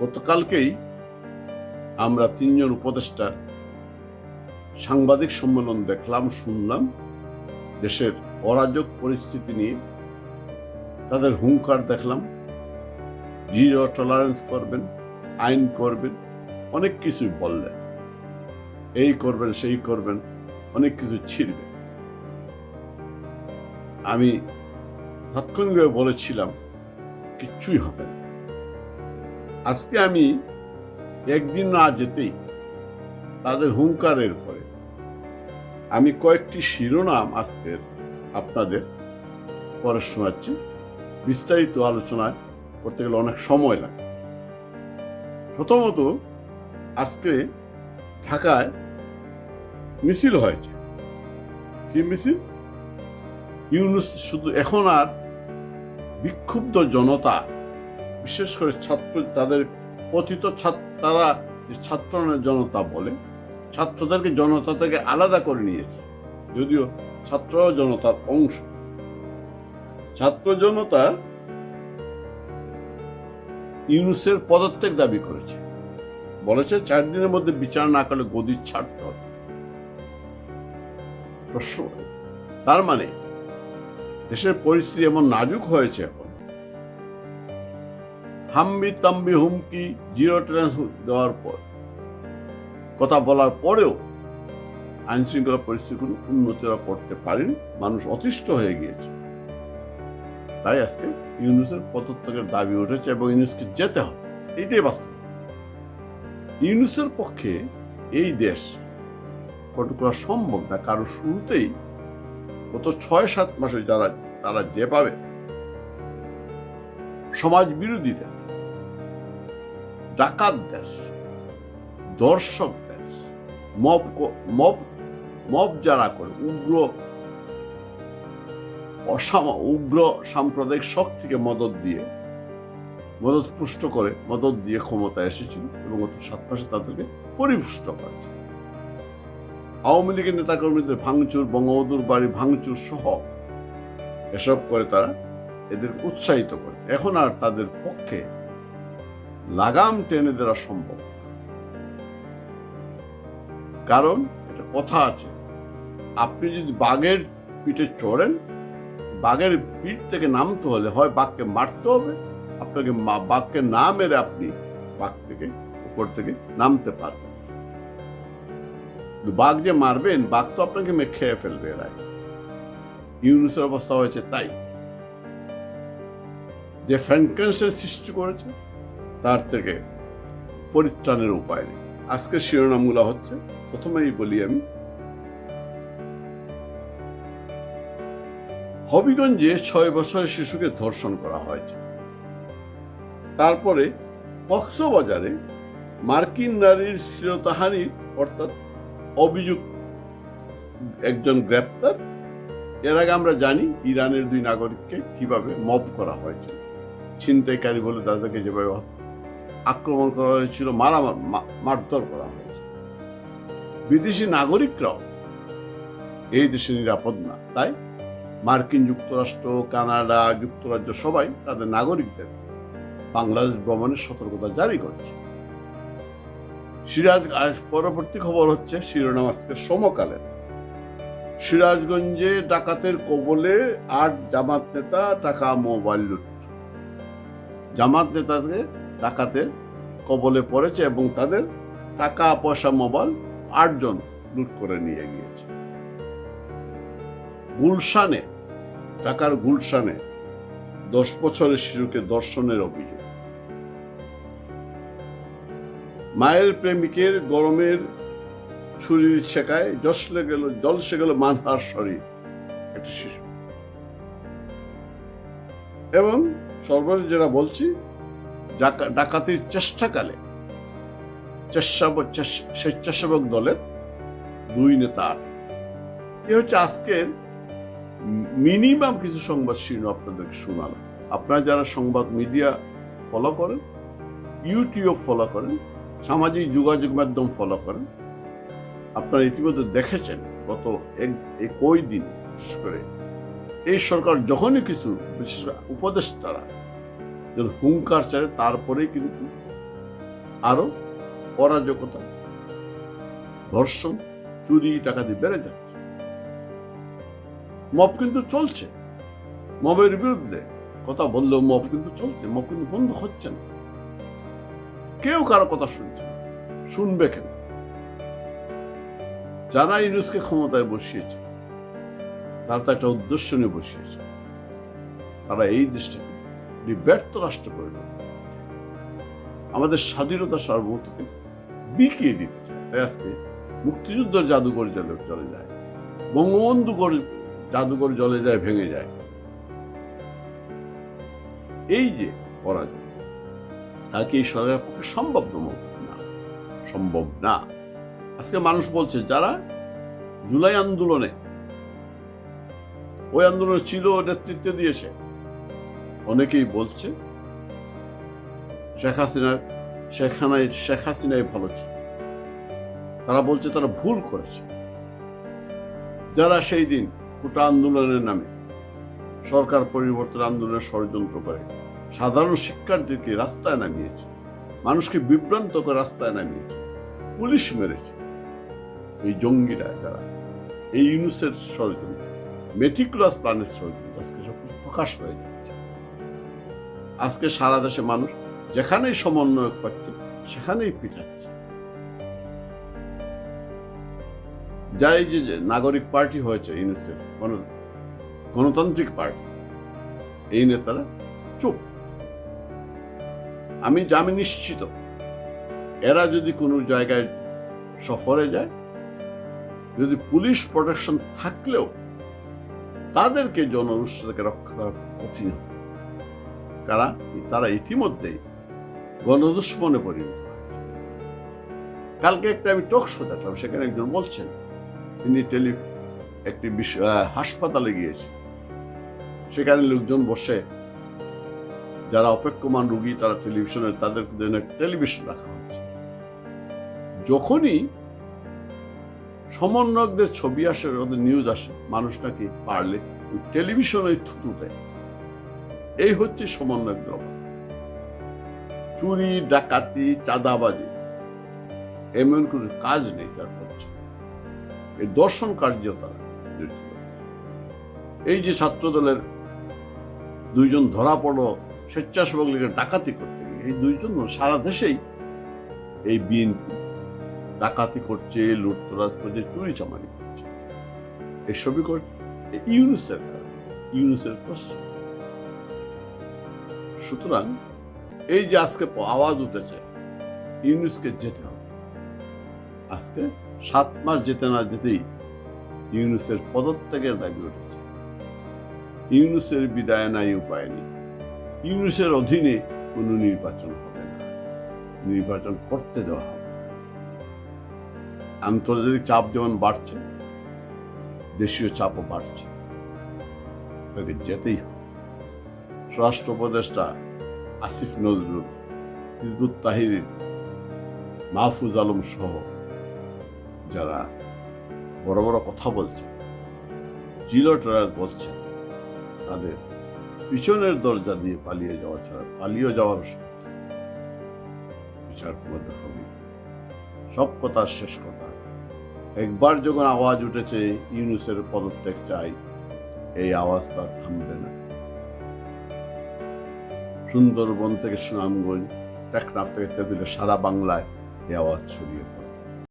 গতকালকেই আমরা তিনজন উপদেষ্টার সাংবাদিক সম্মেলন দেখলাম, শুনলাম। দেশের অরাজক পরিস্থিতি নিয়ে তাদের হুঙ্কার দেখলাম। জিরো টলারেন্স করবেন, আইন করবেন, অনেক কিছুই বললেন। এই করবেন, সেই করবেন, অনেক কিছু ছিড়বেন আমি তাৎক্ষণিকভাবে বলেছিলাম, কিচ্ছুই হবে না। আজকে আমি একদিন না যেতেই তাদের হুঙ্কারের পরে আমি কয়েকটি শিরোনাম আজকের আপনাদের পরে শোনাচ্ছি। বিস্তারিত আলোচনায় করতে গেলে অনেক সময় লাগে। প্রথমত আজকে ঢাকায় মিছিল হয়েছে। কি মিছিল? ইউনুস শুধু এখন আর বিক্ষুব্ধ জনতা বিশেষ করে ছাত্র, তাদের কথিত তারা যে ছাত্র জনতা বলে, ছাত্রদেরকে জনতা থেকে আলাদা করে নিয়েছে। যদিও ছাত্র জনতার অংশ। ছাত্র জনতা ইউনুসের পদত্যাগ দাবি করেছে। বলেছে, চার দিনের মধ্যে বিচার না করলে গদি ছাড়তে হবে। তার মানে দেশের পরিস্থিতি এমন নাজুক হয়েছে হাম্বি তাম্বি হুমকি, জিরো টলারেন্স দেওয়ার পর। কথা বলার পরেও আইন শৃঙ্খলা পরিস্থিতি কোনো উন্নতিরা করতে পারেনি, মানুষ অতিষ্ঠ হয়ে গিয়েছে। তাই আজকে ইউনুসের পদত্যাগের দাবি উঠেছে এবং ইউনুসকে যেতে হবে এইটাই বাস্তব। ইউনুসের পক্ষে এই দেশ কন্ট্রোল করা সম্ভব না, কারণ শুরুতেই গত ছয় সাত মাসে যারা, তারা যেভাবে সমাজ বিরোধী দেশ ডাকাত দেশ দর্শক দেশ মব মব মব যারা করে, উগ্র, অসাম, উগ্র সাম্প্রদায়িক শক্তিকে মদত দিয়ে, মদত পুষ্ট করে, মদত দিয়ে ক্ষমতায় এসেছিল এবং গত সাত মাসে তাদেরকে পরিপুষ্ট করেছে। আওয়ামী লীগের নেতাকর্মীদের ভাঙচুর, বঙ্গবন্ধুর বাড়ি ভাঙচুর সহ এসব করে তারা এদের উৎসাহিত করে। এখন আর তাদের পক্ষে লাগাম টেনে দেওয়া সম্ভব কারণ এটা কথা আছে, আপনি যদি বাঘের পিঠে চড়েন, বাঘের পিঠ থেকে নামতে হলে হয় বাঘকে মারতে হবে। আপনাকে বাঘকে না মেরে আপনি বাঘ থেকে, উপর থেকে নামতে পারবেন বাঘ যে মারবেন, বাঘ তো আপনাকে খেয়ে ফেলবে এর আগে। ইউনুসের অবস্থা হয়েছে তাই। যে ফ্র্যাঙ্কেন্সের সৃষ্টি করেছে, তার থেকে পরিত্রাণের উপায় নেই। আজকে শিরোনামগুলো হচ্ছে, প্রথমেই বলি আমি, হবিগঞ্জে ছয় বছরের শিশুকে ধর্ষণ করা হয়েছে। তারপরে কক্সবাজারে মার্কিন নারীর শিরতাহানি অর্থাৎ অভিযুক্ত একজন গ্রেপ্তার। এর আগে আমরা জানি, ইরানের দুই নাগরিককে কীভাবে মব করা হয়েছে। ছিনতাইকারী বলে তাদেরকে যেভাবে আক্রমণ করা হয়েছিল, মারা মারধর করা হয়েছে। বিদেশি নাগরিকরাও এই দেশে নিরাপদ না। তাই মার্কিন যুক্তরাষ্ট্র, কানাডা, যুক্তরাজ্য সবাই তাদের নাগরিকদের বাংলাদেশ ভ্রমণের সতর্কতা জারি করেছে। সিরাজ পরবর্তী খবর হচ্ছে শিরোনাম আজকে সিরাজগঞ্জে ডাকাতের কবলে আট জামাত নেতা, টাকা, মোবাইল লুট। জামাত নেতাদের ডাকাতের কবলে পড়েছে এবং তাদের টাকা, পয়সা, মোবাইল আটজন লুট করে নিয়ে গিয়েছে। গুলশানে, ঢাকার গুলশানে দশ বছরের শিশুকে দর্শনের অভিযোগ। মায়ের প্রেমিকের গরমের ছুরির ছেকায় জসলে গেল, জলসে গেল মানহার শরীর একটা শিশু। এবং সর্বশেষ যেটা বলছি ডাকাতির চেষ্টাকালে স্বেচ্ছাসেবক দলের দুই নেতা এ হচ্ছে আজকের মিনিমাম কিছু সংবাদ শিরোনাম আপনাদেরকে শোনালাম। আপনারা যারা সংবাদ মিডিয়া ফলো করেন ইউটিউব ফলো করেন, সামাজিক যোগাযোগ মাধ্যম ফলো করেন, আপনারা ইতিমধ্যে দেখেছেন গত এক একই দিন করে এই সরকার যখনই কিছু, বিশেষ করে উপদেষ্টারা যখন হুঙ্কার চায়, তারপরেই কিন্তু আরও অরাজকতা, ধর্ষণ, চুরি টাকাতি বেড়ে যাচ্ছে। মব কিন্তু চলছে। মবের বিরুদ্ধে কথা বললেও মব কিন্তু চলছে, মব কিন্তু বন্ধ হচ্ছে না। কেউ কারও কথা শুনছে শুনবে কেন? যারা ইউনুসকে ক্ষমতায় বসিয়েছে তারা তো একটা উদ্দেশ্য নিয়ে বসিয়েছে। তারা এই দেশটাকে ব্যর্থ রাষ্ট্র করতে আমাদের স্বাধীনতা সার্বভৌমত্বকে বিকিয়ে দিতে চায়। তাই আজকে মুক্তিযুদ্ধের জাদুঘর জলে চলে যায়। বঙ্গবন্ধু করে জাদুঘর জলে যায়, ভেঙে যায়। এই যে পরাজয়, তাকে এই সরকারের পক্ষে সম্ভব না সম্ভব না। আজকে মানুষ বলছে, যারা জুলাই আন্দোলনে ওই আন্দোলনে ছিল নেতৃত্ব দিয়েছে। অনেকেই বলছে, শেখ হাসিনার শেখানায় শেখ হাসিনাই ভালো ছিল। তারা বলছে তারা ভুল করেছে। যারা সেই দিন কোটা আন্দোলনের নামে সরকার পরিবর্তন আন্দোলনের ষড়যন্ত্র করে, সাধারণ শিক্ষার্থীকে রাস্তায় নামিয়েছে, মানুষকে বিভ্রান্ত করে রাস্তায় নামিয়েছে, পুলিশ মেরেছে, এই জঙ্গিরা যারা, এই ইউনুসের ষড়যন্ত্র। মেটিকুলাস প্ল্যানের ষড়যন্ত্র আজকে সব কিছু প্রকাশ হয়ে যাচ্ছে। আজকে সারা দেশে মানুষ যেখানেই সমন্বয়ক পাচ্ছে, সেখানেই পিঠাচ্ছে যা এই যে নাগরিক পার্টি হয়েছে ইউনুসের গণ- গণতান্ত্রিক পার্টি, এই নেতারা চুপ। আমি আমি নিশ্চিত, এরা যদি কোনো জায়গায় সফরে যায়, যদি পুলিশ প্রোটেকশন থাকলেও তাদেরকে জনরুষ থেকে রক্ষা করা কঠিন কারা? তারা ইতিমধ্যেই গণদুশ্মনে পরিণত কালকে একটা আমি টক শো দেখলাম, সেখানে একজন বলছেন, তিনি টেলি একটি হাসপাতালে গিয়েছেন। সেখানে লোকজন বসে, যারা অপেক্ষমান রুগী, তারা টেলিভিশনের তাদের জন্য টেলিভিশন রাখা হচ্ছে যখনই সমন্বয়কদের ছবি আসে, ওদের নিউজ আসে। মানুষ নাকি পারলে ওই টেলিভিশনে থুতু দেয়। এই হচ্ছে সমন্বয়কদের অবস্থা। চুরি, ডাকাতি, চাঁদাবাজি, এমন কোনো কাজ নেই তার করছে এই দর্শন কার্য তারা এই যে ছাত্রদলের দুইজন ধরা পড়ো স্বেচ্ছাসেবক লীগের ডাকাতি করতে গিয়ে, এই দুইজন সারা দেশেই এই বিএনপি ডাকাতি করছে, লুটতরাজ করছে চুরি চামারি করছে এসবই করছে ইউনুসের ইউনুসের প্রশ্ন। সুতরাং এই যে আজকে আওয়াজ উঠেছে, ইউনুসকে যেতে হবে। আজকে সাত মাস যেতে না যেতেই ইউনুসের পদত্যাগের দাবি উঠেছে। ইউনুসের বিদায় নাই, উপায় নেই। ইউনুসের অধীনে কোনো নির্বাচন হবে না। নির্বাচন করতে দেওয়া হবে। আন্তর্জাতিক চাপ যেমন বাড়ছে, দেশীয় চাপও বাড়ছে। তাকে যেতেই হবে। স্বরাষ্ট্র উপদেষ্টা আসিফ নজরুল, হিজবুত তাহির মাহফুজ আলম সহ যারা বড় বড় কথা বলছে জিরো ট্রায়াল বলছে, তাদের পিছনের দরজা দিয়ে পালিয়ে যাওয়া ছাড়া পালিয়ে যাওয়ার বিচার সব কথা শেষ কথা একবার যখন আওয়াজ উঠেছে, ইউনুসের পদত্যাগ চাই, এই আওয়াজ তার থামবে না। সুন্দরবন থেকে সুনামগঞ্জ, টেকনাফ থেকে তেঁতুলে সারা বাংলায় এই আওয়াজ ছড়িয়ে পড়ে।